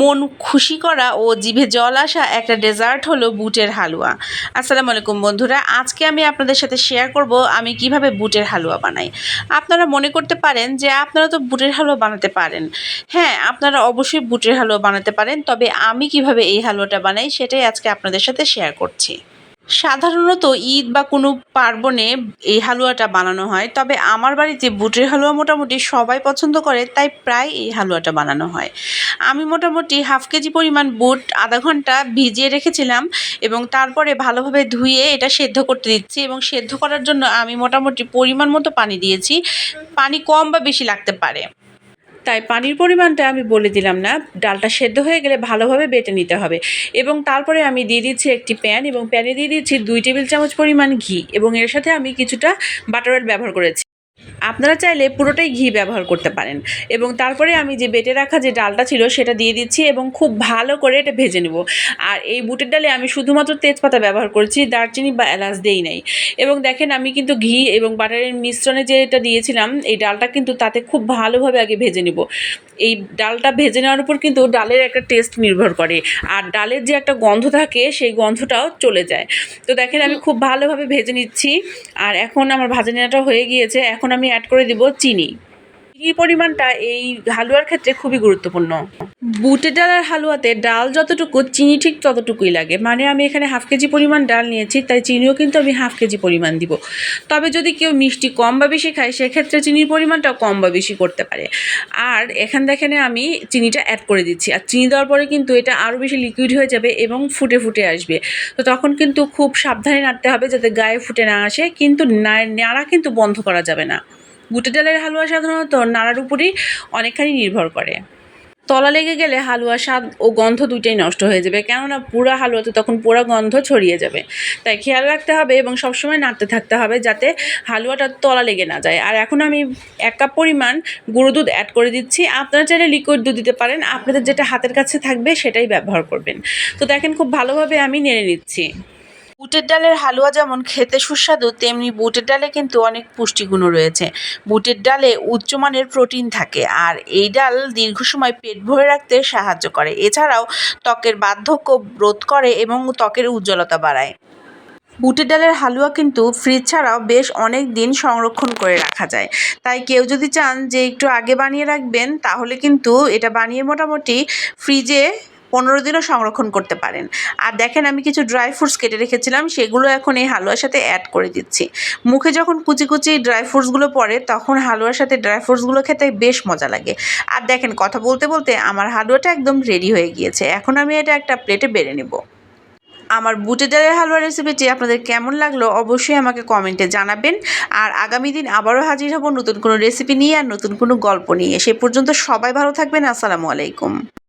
মন খুশি করা ও জিভে জল আসা একটা ডেজার্ট হলো বুটের হালুয়া। আসসালামু আলাইকুম বন্ধুরা, আজকে আমি আপনাদের সাথে শেয়ার করব আমি কীভাবে বুটের হালুয়া বানাই। আপনারা মনে করতে পারেন যে আপনারা তো বুটের হালুয়া বানাতে পারেন। হ্যাঁ আপনারা অবশ্যই বুটের হালুয়া বানাতে পারেন, তবে আমি কীভাবে এই হালুয়াটা বানাই সেটাই আজকে আপনাদের সাথে শেয়ার করছি। সাধারণত ঈদ বা কোনো পার্বণে এই হালুয়াটা বানানো হয়। তবে আমার বাড়িতে বুটের হালুয়া মোটামুটি সবাই পছন্দ করে, তাই প্রায় এই হালুয়াটা বানানো হয়। আমি মোটামুটি হাফ কেজি পরিমাণ বুট আধা ঘণ্টা ভিজিয়ে রেখেছিলাম এবং তারপরে ভালোভাবে ধুয়ে এটা সেদ্ধ করতে দিচ্ছি এবং সেদ্ধ করার জন্য আমি মোটামুটি পরিমাণ মতো পানি দিয়েছি। পানি কম বা বেশি লাগতে পারে। তাই পানির পরিমাণটা আমি বলে দিলাম না। ডালটা সেদ্ধ হয়ে গেলে ভালোভাবে বেটে নিতে হবে। এবং তারপরে আমি দিয়ে দিচ্ছি একটি প্যান এবং প্যানে দিয়ে দিচ্ছি দুই টেবিল চামচ পরিমাণ ঘি এবং এর সাথে আমি কিছুটা বাটার অয়েল ব্যবহার করেছি। আপনারা চাইলে পুরোটাই ঘি ব্যবহার করতে পারেন। এবং তারপরে আমি যে বেটে রাখা যে ডালটা ছিল সেটা দিয়ে দিচ্ছি এবং খুব ভালো করে এটা ভেজে নেব। আর এই বুটের ডালে আমি শুধুমাত্র তেজপাতা ব্যবহার করছি, দারচিনি বা এলাচ দেই নাই। এবং দেখেন আমি কিন্তু ঘি এবং বাটারের মিশ্রণে যে এটা দিয়েছিলাম, এই ডালটা কিন্তু তাতে খুব ভালোভাবে আগে ভেজে নেব। এই ডালটা ভেজে নেওয়ার উপর কিন্তু ডালের একটা টেস্ট নির্ভর করে। আর ডালের যে একটা গন্ধ থাকে, সেই গন্ধটাও চলে যায়। তো দেখেন আমি খুব ভালোভাবে ভেজে নিচ্ছি। আর এখন আমার ভাজা নেওয়াটা হয়ে গিয়েছে। এখন আমি অ্যাড করে দিব চিনি। চিনির পরিমাণটা এই হালুয়ার ক্ষেত্রে খুবই গুরুত্বপূর্ণ। বুটের ডালের হালুয়াতে ডাল যতটুকু, চিনি ঠিক ততটুকুই লাগে। মানে আমি এখানে হাফ কেজি পরিমাণ ডাল নিয়েছি, তাই চিনিও কিন্তু আমি হাফ কেজি পরিমাণ দিব। তবে যদি কেউ মিষ্টি কম বা বেশি খায়, সেক্ষেত্রে চিনির পরিমাণটাও কম বা বেশি করতে পারে। আর এখান দেখেনে আমি চিনিটা অ্যাড করে দিচ্ছি। আর চিনি দেওয়ার পরে কিন্তু এটা আরও বেশি লিকুইড হয়ে যাবে এবং ফুটে ফুটে আসবে। তো তখন কিন্তু খুব সাবধানে নাড়তে হবে যাতে গায়ে ফুটে না আসে, কিন্তু নাড়া কিন্তু বন্ধ করা যাবে না। বুটের ডালের হালুয়া সাধারণত নাড়ার উপরই অনেকখানি নির্ভর করে। তলা লেগে গেলে হালুয়া স্বাদ ও গন্ধ দুইটাই নষ্ট হয়ে যাবে, কেননা পুরা হালুয়াতে তখন পুরা গন্ধ ছড়িয়ে যাবে। তাই খেয়াল রাখতে হবে এবং সবসময় নাড়তে থাকতে হবে যাতে হালুয়াটা তলা লেগে না যায়। আর এখন আমি এক কাপ পরিমাণ গুঁড়ো দুধ অ্যাড করে দিচ্ছি। আপনারা চাইলে লিকুইড দুধ দিতে পারেন। আপনাদের যেটা হাতের কাছে থাকবে সেটাই ব্যবহার করবেন। তো দেখেন খুব ভালোভাবে আমি নেড়ে নিচ্ছি। বুটের ডালের হালুয়া যেমন খেতে সুস্বাদু, তেমনি বুটের ডালে কিন্তু অনেক পুষ্টিগুণও রয়েছে। বুটের ডালে উচ্চমানের প্রোটিন থাকে আর এই ডাল দীর্ঘ সময় পেট ভরে রাখতে সাহায্য করে। এছাড়াও ত্বকের বার্ধক্য রোধ করে এবং ত্বকের উজ্জ্বলতা বাড়ায়। বুটের ডালের হালুয়া কিন্তু ফ্রিজ ছাড়াও বেশ অনেক দিন সংরক্ষণ করে রাখা যায়। তাই কেউ যদি চান যে একটু আগে বানিয়ে রাখবেন, তাহলে কিন্তু এটা বানিয়ে মোটামুটি ফ্রিজে পনেরো দিনও সংরক্ষণ করতে পারেন। আর দেখেন আমি কিছু ড্রাই ফ্রুটস কেটে রেখেছিলাম, সেগুলো এখন এই হালুয়ার সাথে অ্যাড করে দিচ্ছি। মুখে যখন কুচি কুচি ড্রাই ফ্রুটসগুলো পড়ে, তখন হালুয়ার সাথে ড্রাই ফ্রুটসগুলো খেতে বেশ মজা লাগে। আর দেখেন, কথা বলতে বলতে আমার হালুয়াটা একদম রেডি হয়ে গিয়েছে। এখন আমি এটা একটা প্লেটে বেড়ে নেব। আমার বুটের ডালের হালুয়া রেসিপিটি আপনাদের কেমন লাগল অবশ্যই আমাকে কমেন্টে জানাবেন। আর আগামী দিন আবারও হাজির হব নতুন কোনো রেসিপি নিয়ে আর নতুন কোনো গল্প নিয়ে। সে পর্যন্ত সবাই ভালো থাকবেন। আসসালামু আলাইকুম।